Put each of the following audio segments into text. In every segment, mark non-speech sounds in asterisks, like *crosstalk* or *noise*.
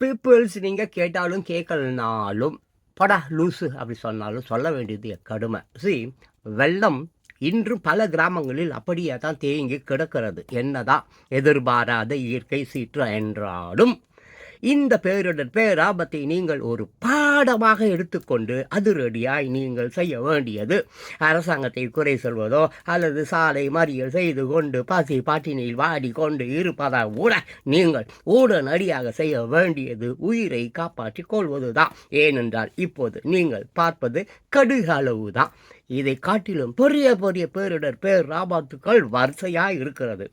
Peoples நீங்கள் கேட்டாலும் கேட்கலனாலும் படா லூசு அப்படி சொன்னாலும் சொல்ல வேண்டியது கடுமை. சி வெள்ளம் இன்றும் பல கிராமங்களில் அப்படியே தான் தேங்கி கிடக்கிறது. என்னதான் எதிர்பாராத இயற்கை சீற்று என்றாலும் இந்த பேரிடர் பேராபத்தை நீங்கள் ஒரு பாடமாக எடுத்துக்கொண்டு அதிரடியாய் நீங்கள் செய்ய வேண்டியது. அரசாங்கத்தை குறை சொல்வதோ அல்லது சாலை மறியல் செய்து கொண்டு பசி பாட்டினில் வாடிக்கொண்டு இருப்பதால் இருப்பதா கூட நீங்கள் உடனடியாக செய்ய வேண்டியது உயிரை காப்பாற்றிக் கொள்வதுதான். ஏனென்றால் இப்போது நீங்கள் பார்ப்பது கடுகளவு தான் இதை காட்டிலும் பெரிய பெரிய பேரிடர் பேர் ஆபத்துக்கள் வரிசையாக இருக்கிறது.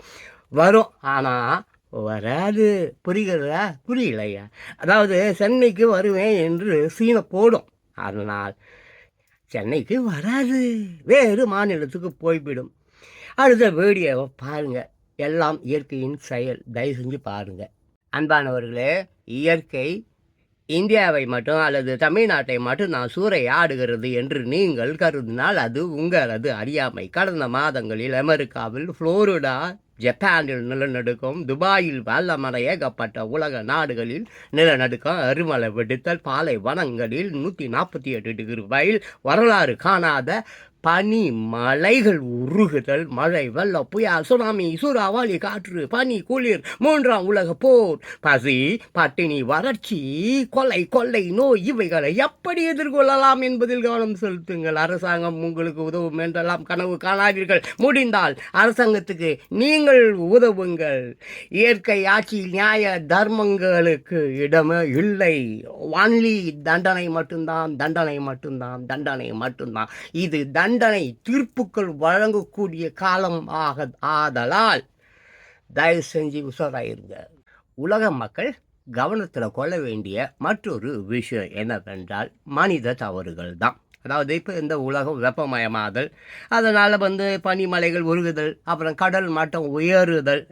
வரும். ஆனால் வராது. புரிகிறதா? புரியலையா? அதாவது சென்னைக்கு வருவேன் என்று சீனை போடும். அதனால் சென்னைக்கு வராது. வேறு மாநிலத்துக்கு போய்விடும். அடுத்த வீடியோவை பாருங்கள் எல்லாம் இயற்கையின் செயல். தயவு செஞ்சு பாருங்கள் அன்பானவர்களே இயற்கை இந்தியாவை மட்டும் அல்லது தமிழ்நாட்டை மட்டும் நான் சூறையாடுகிறது என்று நீங்கள் கருதினால் அது உங்களது அறியாமை. கடந்த மாதங்களில் அமெரிக்காவில் ஃப்ளோரிடா ஜப்பானில் நிலநடுக்கம் துபாயில் வல்லமர ஏகப்பட்ட உலக நாடுகளில் நிலநடுக்கம் அருமலை வெடித்தல் பாலை வனங்களில் நூற்றி நாற்பத்தி எட்டு டிகிரி வயல் வரலாறு காணாத பனி மலைகள் உருகுதல் மழை வெள்ள புயல் சுனாமி சூறாவளி காற்று பனி குளிர் மூன்றாம் உலக போர் பசி பட்டினி வறட்சி கொலை கொள்ளை நோய் இவைகளை எப்படி எதிர்கொள்ளலாம் என்பதில் கவனம் செலுத்துங்கள். அரசாங்கம் உங்களுக்கு உதவும் என்றெல்லாம் கனவு காணாதீர்கள். முடிந்தால் அரசாங்கத்துக்கு நீங்கள் உதவுங்கள். இயற்கை ஆட்சியில் நியாய தர்மங்களுக்கு இடமே இல்லை. ஒன்லி தண்டனை மட்டும்தான் தண்டனை மட்டும்தான் தண்டனை மட்டும்தான். இது தண்டனை தீர்ப்புகள் வழங்கக்கூடிய காலம் ஆக ஆதலால் தயவு செஞ்சு உஷாராயிருங்க. உலக மக்கள் கவனத்தில் கொள்ள வேண்டிய மற்றொரு விஷயம் என்னவென்றால் மனித தவறுகள் தான். அதாவது இப்போ இந்த உலகம் வெப்பமயமாதல் அதனால் வந்து பனிமலைகள் உருகுதல் அப்புறம் கடல் மட்டம் உயருதல்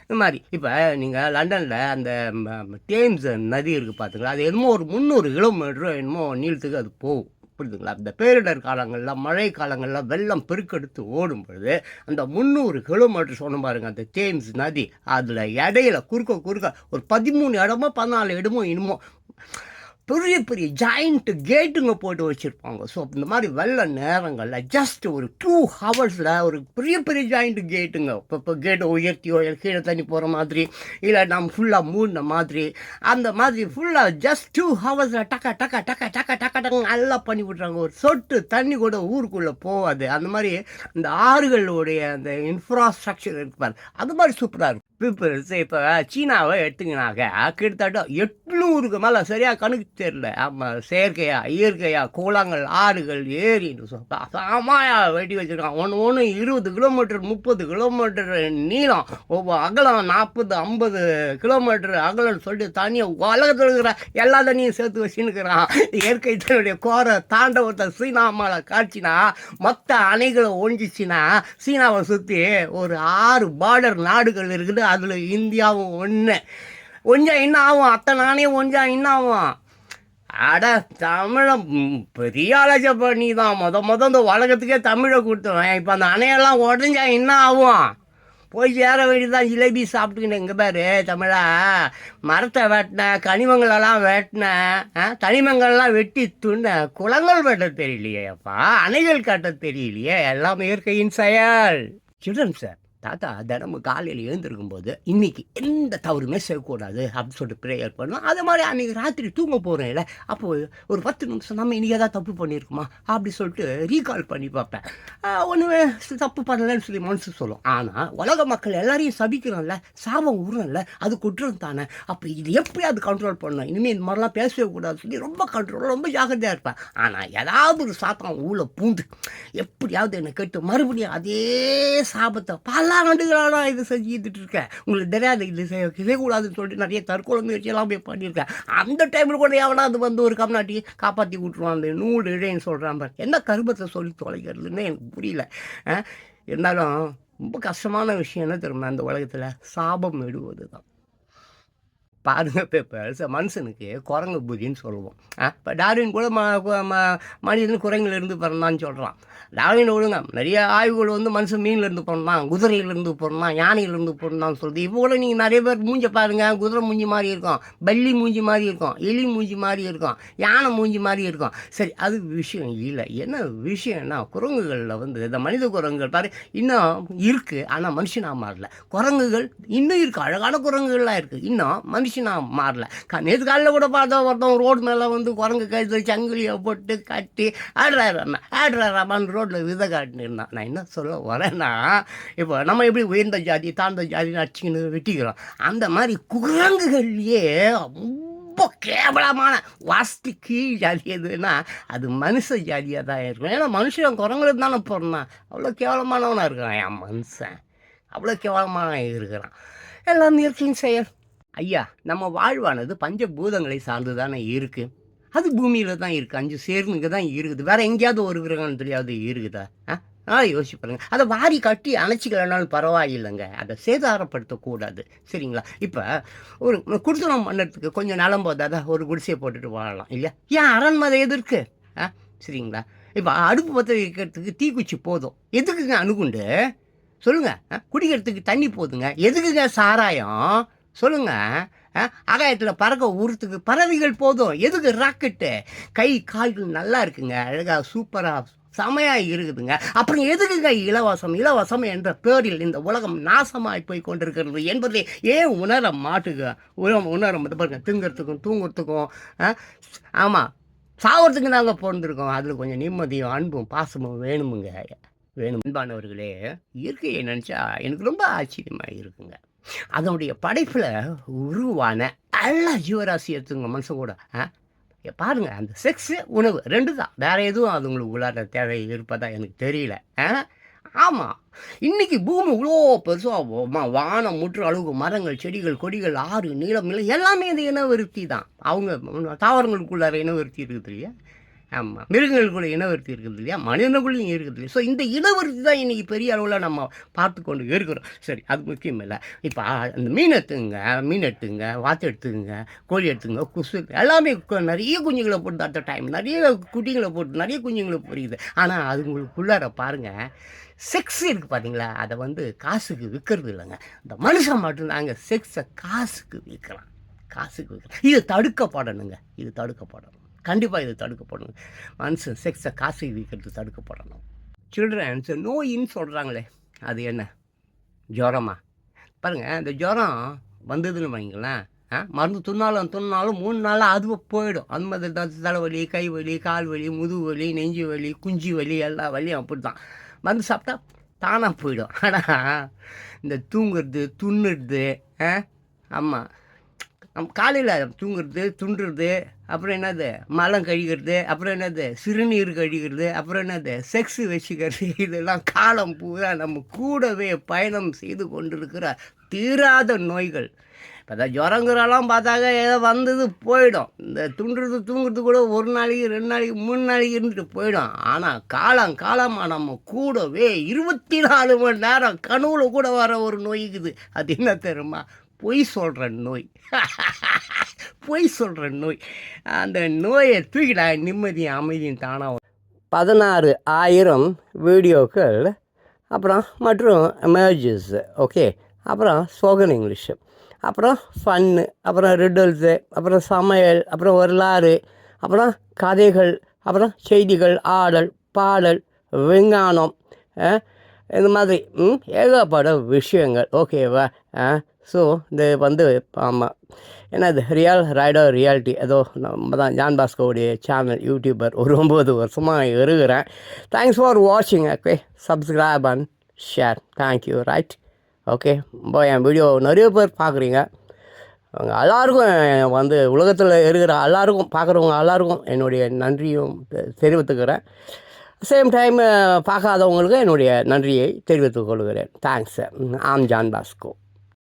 இந்த மாதிரி. இப்போ நீங்கள் லண்டனில் அந்த ம- தேம்ஸ் நதி இருக்குது பார்த்துங்களா அது என்னமோ ஒரு முந்நூறு கிலோமீட்டரோ என்னமோ நீளத்துக்கு அது போகும். புரியுதுங்களா இந்த பேரிடர் காலங்களில் மழை காலங்களில் வெள்ளம் பெருக்கெடுத்து ஓடும் பொழுது அந்த முந்நூறு கிலோமீட்டர் சொன்ன பாருங்க அந்த தேம்ஸ் நதி அதில் இடையில குறுக்க குறுக்க ஒரு பதிமூணு இடமோ பதினாலு இடமோ இன்னமோ பெரிய பெரிய ஜாயிண்ட்டு கேட்டுங்க போட்டு வச்சுருப்பாங்க. ஸோ இந்த மாதிரி வெள்ள நேரங்களில் ஜஸ்ட் ஒரு டூ ஹவர்ஸில் ஒரு பெரிய பெரிய ஜாயிண்ட்டு கேட்டுங்க இப்போ இப்போ கேட்டை உயர்த்தியோ கீழே தண்ணி போகிற மாதிரி இல்லை நம்ம ஃபுல்லாக மூடின மாதிரி அந்த மாதிரி ஃபுல்லாக ஜஸ்ட் டூ ஹவர்ஸில் டக்க டக்க டக்கா டக்கா டக்கா டக்கா நல்லா பண்ணி விட்றாங்க. ஒரு சொட்டு தண்ணி கூட ஊருக்குள்ளே போகாது. அந்த மாதிரி இந்த ஆறுகளுடைய அந்த இன்ஃப்ராஸ்ட்ரக்சர் இருப்பார் அது மாதிரி சூப்பராக இருக்கும் பீப்புள்ஸ் இப்போ சீனாவை எடுத்தீங்கன்னாக்க கிட்டத்தட்ட எட்நூறுக்கு மேலே சரியாக கணக்கு தெரியல. ஆமாம் செயற்கையாக இயற்கையாக குளங்கள் ஆறுகள் ஏரின்னு சொல்லிட்டு சாமாயாக வெட்டி வச்சுருக்கான் ஒன்று ஒன்று இருபது கிலோமீட்டர் முப்பது கிலோமீட்டர் நீளம். ஒவ்வொரு அகலம் நாற்பது ஐம்பது கிலோமீட்டர் அகலம்னு சொல்லிட்டு தண்ணியை உலகத்தில் இருக்கிற எல்லா தண்ணியும் சேர்த்து வச்சுன்னுக்கிறான். இயற்கை தன்னுடைய கோர தாண்டவத்தை சீனா மேலே காட்சினா மொத்த அணைகளை ஒழிஞ்சிச்சின்னா சீனாவை சுற்றி ஒரு ஆறு பார்டர் நாடுகள் இருக்குது. அதில் இந்தியாவும் ஒன்று ஒஞ்சா என்ன ஆகும் அத்தனை நானே ஒஞ்சா என்ன ஆகும் அட தமிழை பெரிய ஆலோசனை பண்ணி தான் மொத மொதல் இந்த உலகத்துக்கே தமிழை கொடுத்துருவேன் இப்போ அந்த அணையெல்லாம் உடஞ்சா என்ன ஆகும் போய் சேர வேண்டியதான் ஜிலேபி சாப்பிட்டுக்கிட்டு இங்கே பாரு தமிழா. மரத்தை வெட்டினேன் கனிமங்களெல்லாம் வெட்டினேன் ஆ, தனிமங்கள்லாம் வெட்டி துண்ண குளங்கள் வெட்ட தெரியலையேப்பா. அணைகள் கட்ட தெரியலையே. எல்லாம் இயற்கையின் செயல். Children sir. தாத்தா தினமும் காலையில் எழுந்திருக்கும் போது இன்னைக்கு எந்த தவறுமே செய்யக்கூடாது அப்படின்னு சொல்லிட்டு ப்ரேயர் பண்ணோம். அது மாதிரி அன்றைக்கி ராத்திரி தூங்க போகிறேன்ல அப்போ ஒரு பத்து நிமிஷம் நம்ம இன்றைக்கி ஏதாவது தப்பு பண்ணியிருக்குமா அப்படி சொல்லிட்டு ரீகால் பண்ணி பார்ப்பேன். ஒன்றுமே தப்பு பண்ணலைன்னு சொல்லி மனசு சொல்லும். ஆனால் உலக மக்கள் எல்லாரையும் சபிக்கிறோம்ல சாபம் உருணும்ல அது குற்றம் தானே. அப்போ இது எப்படி அது கண்ட்ரோல் பண்ணணும். இனிமேல் இந்த மாதிரிலாம் பேசவே கூடாது சொல்லி ரொம்ப கண்ட்ரோல் ரொம்ப ஜாக்கிரதையாக இருப்பேன். ஆனால் ஏதாவது ஒரு சாத்தம் ஊழ பூந்து எப்படியாவது என்னை கேட்டு மறுபடியும் அதே சாபத்தை பல ஆண்டுகளாக இது செஞ்சுக்கிட்டு இருக்கேன் உங்களுக்கு தெரியாது இது செய்ய செய்யக்கூடாதுன்னு சொல்லிட்டு நிறைய தற்கொலை முயற்சியெல்லாம் போய் பண்ணியிருக்கேன். அந்த டைமில் கூட எவனாவது வந்து ஒரு கம்நாட்டி காப்பாற்றி விட்டுருவான் அந்த நூல் இழைன்னு சொல்கிறான் பாரு. என்ன கருமத்தை சொல்லி தொலைக்கிறதுன்னு எனக்கு புரியல. இருந்தாலும் ரொம்ப கஷ்டமான விஷயம் என்ன தெரியுமா இந்த உலகத்தில்? சாபம் விடுவது தான் பாருங்க பேப்பர்ஸ் மனுஷனுக்கு குரங்கு புதின்னு சொல்லுவோம். இப்போ டார்வின் கூட ம ம- மனிதன் குரங்கிலிருந்து பிறந்தான்னு சொல்கிறான் டார்வின் ஒழுங்க நிறைய ஆய்வுகள் வந்து மனுஷன் மீன்லேருந்து பிறந்தான் குதிரையிலேருந்து பிறந்தான் யானையிலேருந்து பிறந்தான்னு சொல்லுது இப்போ கூட நீங்கள் நிறைய பேர் மூஞ்ச பாருங்கள் குதிரை மூஞ்சி மாதிரி இருக்கும் பல்லி மூஞ்சி மாதிரி இருக்கும் எலி மூஞ்சி மாதிரி இருக்கும் யானை மூஞ்சி மாதிரி இருக்கும். சரி அது விஷயம் இல்லை. என்ன விஷயம்னா குரங்குகளில் வந்து இந்த மனித குரங்குகள் பாரு இன்னும் இருக்குது ஆனால் மனுஷனாக மாறல. குரங்குகள் இன்னும் இருக்குது அழகான குரங்குகள்லாம் இருக்குது இன்னும் மனுஷன் மனுஷனாக மாறல. நேற்று காலையில் கூட பார்த்தா ஒருத்தவன் ரோடு மேலே வந்து குரங்கு கழுத்து சங்கிலியை போட்டு கட்டி ஆடுறாரு ஆடுறாராமான்னு ரோட்டில் விதை காட்டின்னு இருந்தான் நான் என்ன சொல்ல வரேன்னா இப்போ நம்ம எப்படி உயர்ந்த ஜாதி தாழ்ந்த ஜாதி அடிச்சுக்கின்னு வெட்டிக்கிறோம் அந்த மாதிரி குரங்குகள்லேயே ரொம்ப கேவலமான வாஸ்தி கீழ் ஜாதி எதுன்னா அது மனுஷ ஜாதியாக தான் இருக்கும். ஏன்னா மனுஷன் குரங்குல தானே பிறந்தான் அவ்வளோ கேவலமானவனாக இருக்கிறான். என் மனுஷன் அவ்வளோ கேவலமான இருக்கிறான். எல்லாம் இயற்கையின் செயல். ஐயா நம்ம வாழ்வானது பஞ்சபூதங்களை சார்ந்து தானே இருக்குது அது பூமியில் தான் இருக்குது அஞ்சு சேர்ந்துங்க தான் இருக்குது. வேறு எங்கேயாவது ஒரு கிரகணத்துலையாவது இருக்குதா? ஆ? ஆ யோசிச்சு பாருங்க. அதை வாரி கட்டி அணைச்சிக்கலனாலும் பரவாயில்லைங்க. அதை சேதாரப்படுத்தக்கூடாது. சரிங்களா? இப்போ ஒரு குடித்தனம் பண்ணுறதுக்கு கொஞ்சம் நலம் போதாதா ஒரு குடிசையை போட்டுட்டு வாழலாம் இல்லையா? ஏன் அரண்மனை எதிர்க்கு ஆ சரிங்களா? இப்போ அடுப்பு பற்ற வைக்கிறதுக்கு தீக்குச்சி போதும். எதுக்குங்க அணுகுண்டு? சொல்லுங்க. ஆ, குடிக்கிறதுக்கு தண்ணி போதுங்க. எதுக்குங்க சாராயம்? சொல்லுங்க ஆகாயத்தில் பறக்க ஊறத்துக்கு பறவைகள் போதும். எதுக்கு ராக்கெட்டு கை கால்கள் நல்லா இருக்குங்க. அழகாக சூப்பராக செமையாக இருக்குதுங்க. அப்புறம் எதுக்குங்க இலவசம்? இலவசம் என்ற பேரில் இந்த உலகம் நாசமாய் போய் கொண்டிருக்கிறது என்பதை ஏன் உணர மாட்டுங்க உணர உணர பாருங்க திங்கிறதுக்கும் தூங்குறதுக்கும் ஆமாம் சாவறதுக்கு நாங்கள் பிறந்திருக்கோம். அதில் கொஞ்சம் நிம்மதியும் அன்பும் பாசமும் வேணுமுங்க. வேணும். அன்பானவர்களே இயற்கையை நினச்சா எனக்கு ரொம்ப ஆச்சரியமாக இருக்குங்க. அதனுடைய படைப்பில் உருவான எல்லா ஜீவராசியத்துங்க மனசு கூட ஆ? பாருங்கள் பாருங்க அந்த செக்ஸு உணவு ரெண்டு தான் வேற எதுவும் அது உங்களுக்கு உள்ளார தேவை இருப்பதா எனக்கு தெரியல ஆ? ஆமாம் இன்னைக்கு பூமி இவ்வளோ பெருசாக வானம் முற்று அளவுக்கு மரங்கள் செடிகள் கொடிகள் ஆறு நீளம் இல்லை எல்லாமே இந்த இனவருத்தி தான் அவங்க தாவரங்களுக்குள்ளார இனவருத்தி இருக்குது இல்லையா? ஆமாம் மிருகங்களுக்குள்ள இனவருத்தி இருக்குது இல்லையா? மனிதனுக்குள்ளேயும் இருக்குது இல்லையா? ஸோ இந்த இனவருத்தி தான் இன்னைக்கு பெரிய அளவில் நம்ம பார்த்து கொண்டு இருக்கிறோம். சரி அது முக்கியம் இல்லை. இப்போ அந்த மீன் எடுத்துங்க மீன் எடுத்துங்க வாத்து எடுத்துங்க கோழி எடுத்துங்க குசு எல்லாமே நிறைய குஞ்சுங்களை போட்டு அடுத்த டைம் நிறைய குட்டிங்களை போட்டு நிறைய குஞ்சுங்களை பொரியுது. ஆனால் அதுங்களுக்குள்ளார பாருங்கள் செக்ஸ் இருக்குது பார்த்தீங்களா அதை வந்து காசுக்கு விற்கிறது இல்லைங்க. இந்த மனுஷன் மட்டும்தாங்க செக்ஸை காசுக்கு விற்கிறான் காசுக்கு விற்கிறான் இது தடுக்கப்படணுங்க இது தடுக்கப்படணும் கண்டிப்பாக இது தடுக்கப்படணும். மனுஷன் செக்ஸை காசு விற்கிறது தடுக்கப்படணும். சில்ட்ரன்ஸ் நோயின்னு சொல்கிறாங்களே அது என்ன? ஜுரமா? பாருங்கள் இந்த ஜுரம் வந்ததுன்னு வைங்களேன் ஆ மருந்து துண்ணாலும் துண்ணாலும் மூணு நாளாக அதுவும் போயிடும். அந்த மாதிரி தான் தலைவலி கை வலி கால் வலி முதுகு வலி நெஞ்சு வலி குஞ்சு வலி எல்லா வலியும் அப்படி தான் மருந்து சாப்பிட்டா தானாக போயிடும். ஆனால் இந்த தூங்குறது துண்ணுறது ஆ ஆமாம் நம் காலையில் தூங்குறது துண்டுறது அப்புறம் என்னது? மலம் கழிக்கிறது அப்புறம் என்னது? சிறுநீர் கழிக்கிறது அப்புறம் என்னது? செக்ஸ் வச்சுக்கிறது இதெல்லாம் காலம் பூரா நம்ம கூடவே பயணம் செய்து கொண்டிருக்கிற தீராத நோய்கள். இப்போ தான் ஜுரங்குறெல்லாம் பார்த்தாக்க ஏதோ வந்தது போயிடும். இந்த துண்டுறது தூங்குறது கூட ஒரு நாளைக்கு ரெண்டு நாளைக்கு மூணு நாளைக்கு இருந்துட்டு போயிடும். ஆனால் காலம் காலமாக நம்ம கூடவே இருபத்தி நாலு மணி நேரம் கனவுல கூட வர ஒரு நோய்க்குது அது என்ன தெரியுமா? பொய் சொல்கிற நோய். *laughs* பொய் சொல்கிற நோய். அந்த நோயை தூக்கிடா நிம்மதியும் அமைதியும் தானாக பதினாறு ஆயிரம் வீடியோக்கள் அப்புறம் மற்றும் எமர்ஜஸ் ஓகே அப்புறம் ஸ்போக்கன் இங்கிலீஷு அப்புறம் ஃபன்னு அப்புறம் ரிடல்ஸு அப்புறம் சமையல் அப்புறம் வரலாறு அப்புறம் கதைகள் அப்புறம் செய்திகள் ஆடல் பாடல் விஞ்ஞானம் இந்த மாதிரி ஏகப்பட விஷயங்கள். ஓகேவா ஸோ இது வந்து ஆமாம் ஏன்னா இது ரியல் ரைடர் ரியாலிட்டி ஏதோ நம்ம தான் ஜான் பாஸ்கோவுடைய சேனல் யூடியூபர் ஒரு ஒம்பது வருஷமாக இருக்கிறேன். தேங்க்ஸ் ஃபார் வாட்சிங் okay subscribe and share thank you right okay இப்போ என் வீடியோ நிறைய பேர் பார்க்குறீங்க. எல்லாருக்கும் வந்து உலகத்தில் இருக்கிற எல்லாருக்கும் பார்க்குறவங்க எல்லாருக்கும் என்னுடைய நன்றியும் தெ- தெரிவித்துக்கிறேன். சேம் டைம் பார்க்காதவங்களுக்கு என்னுடைய நன்றியை தெரிவித்துக் கொள்கிறேன். தேங்க்ஸ் ஆம் ஜான் பாஸ்கோ.